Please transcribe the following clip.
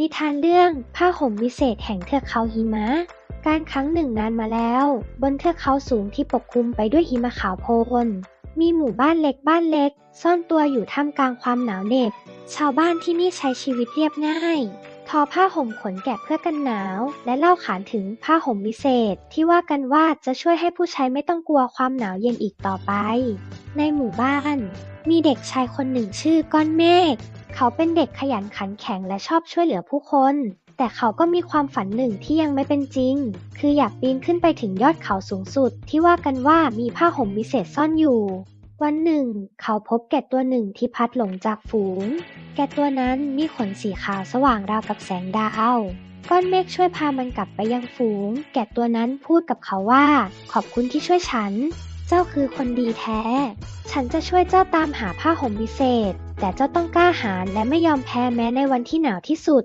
นิทานเรื่องผ้าห่มวิเศษแห่งเทือกเขาหิมะ การครั้งหนึ่งนานมาแล้ว บนเทือกเขาสูงที่ปกคลุมไปด้วยหิมะขาวโพลนมีหมู่บ้านเล็กบ้านเล็ก ซ่อนตัวอยู่ท่ามกลางความหนาวเหน็บชาวบ้านที่นี่ใช้ชีวิตเรียบง่าย ทอผ้าห่มขนแกะเพื่อกันหนาว และเล่าขานถึงผ้าห่มวิเศษ ที่ว่ากันว่าจะช่วยให้ผู้ใช้ไม่ต้องกลัวความหนาวเย็นอีกต่อไป ในหมู่บ้าน มีเด็กชายคนหนึ่งชื่อก้อนเมฆเขาเป็นเด็กขยันขันแข็งและชอบช่วยเหลือผู้คน แต่เขาก็มีความฝันหนึ่งที่ยังไม่เป็นจริง คืออยากปีนขึ้นไปถึงยอดเขาสูงสุด ที่ว่ากันว่ามีผ้าห่มวิเศษซ่อนอยู่ วันหนึ่ง เขาพบแกะตัวหนึ่งที่พัดหลงจากฝูง แกะตัวนั้นมีขนสีขาวสว่างราวกับแสงดาวก้อนเมฆช่วยพามันกลับไปยังฝูง แกะตัวนั้นพูดกับเขาว่า ขอบคุณที่ช่วยฉัน เจ้าคือคนดีแท้ ฉันจะช่วยเจ้าตามหาผ้าห่มวิเศษ แต่เจ้าต้องกล้าหาญและไม่ยอมแพ้แม้ในวันที่หนาวที่สุด